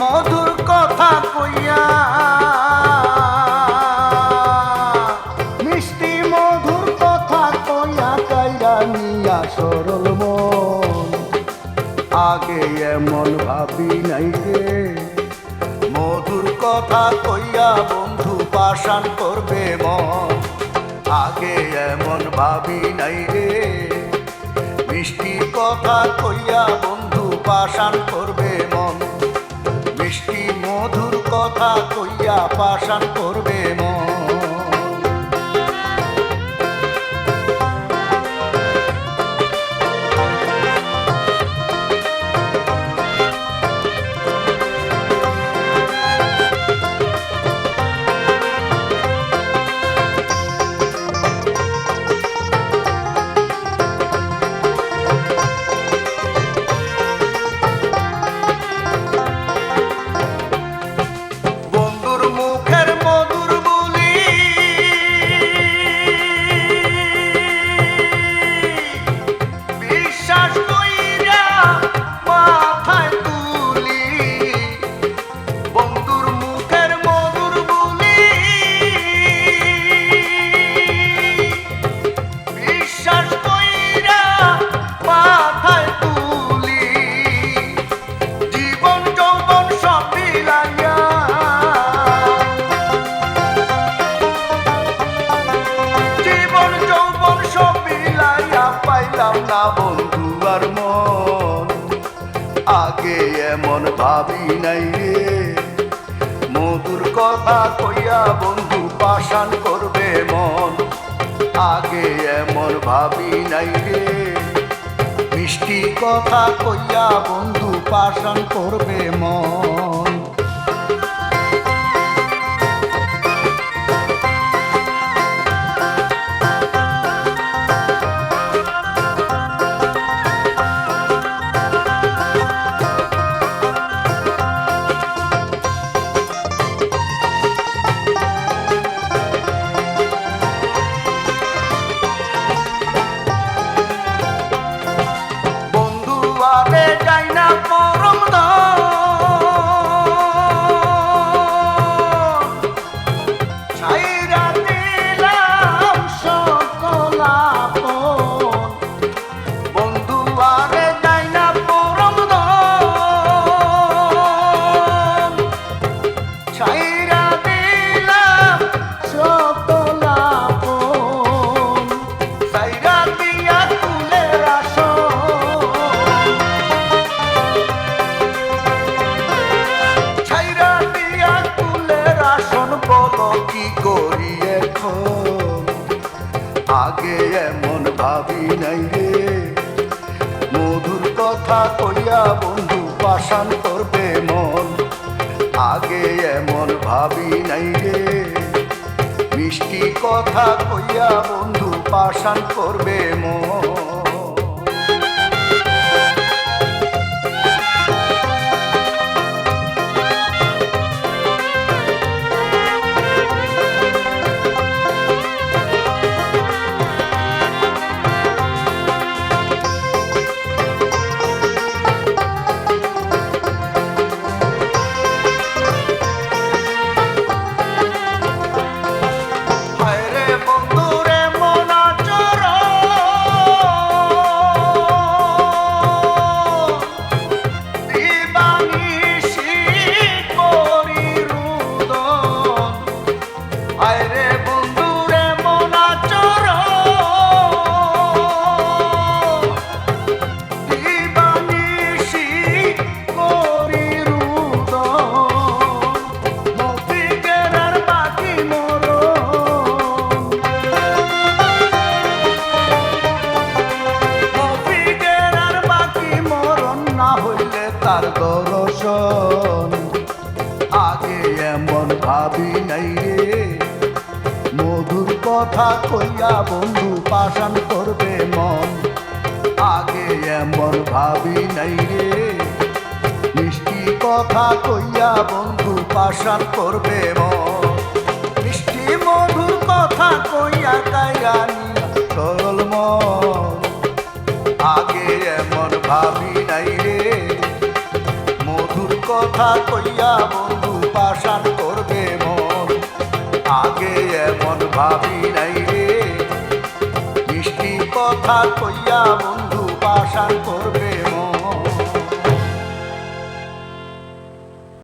মধুর কথা কইয়া। মিষ্টি মধুর কথা কইয়া কাইয়া নিয়া সরল মন। আগে এমন ভাবি নাই রে মধুর কথা কইয়া বন্ধু পাশান করবে মন। আগে এমন ভাবি নাই রে মিষ্টি কথা কইয়া বন্ধু পাশান করবে মন। কথা কইয়া পাশান করবে মন। না বন্ধু আর মন। আগে এমন ভাবি নাই রে। মধুর কথা কইয়া বন্ধু পাশান করবে মন। আগে এমন ভাবি নাই রে। মিষ্টি কথা কইয়া বন্ধু পাশান করবে মন। নাই রে। মধুর কথা কইয়া বন্ধু পাশান করবে মন। আগে এমন ভাবি নাই রে। মিষ্টি কথা কইয়া বন্ধু পাশান করবে মন। তার দর্শন। আগে এমন ভাবি নাই রে। মধুর কথা কইয়া বন্ধু পাশান করবে মন। আগে এমন ভাবি নাই রে। মিষ্টি কথা কইয়া বন্ধু পাশান করবে মন। মিষ্টি মধুর কথা কইয়া কাইরা নিয়া সরল মন। আগে এমন ভাবি কথা কইয়া বন্ধু পাশান করবে মন। আগে এমন ভাবি নাই রে। মিষ্টি কথা কইয়া বন্ধু পাশান করবে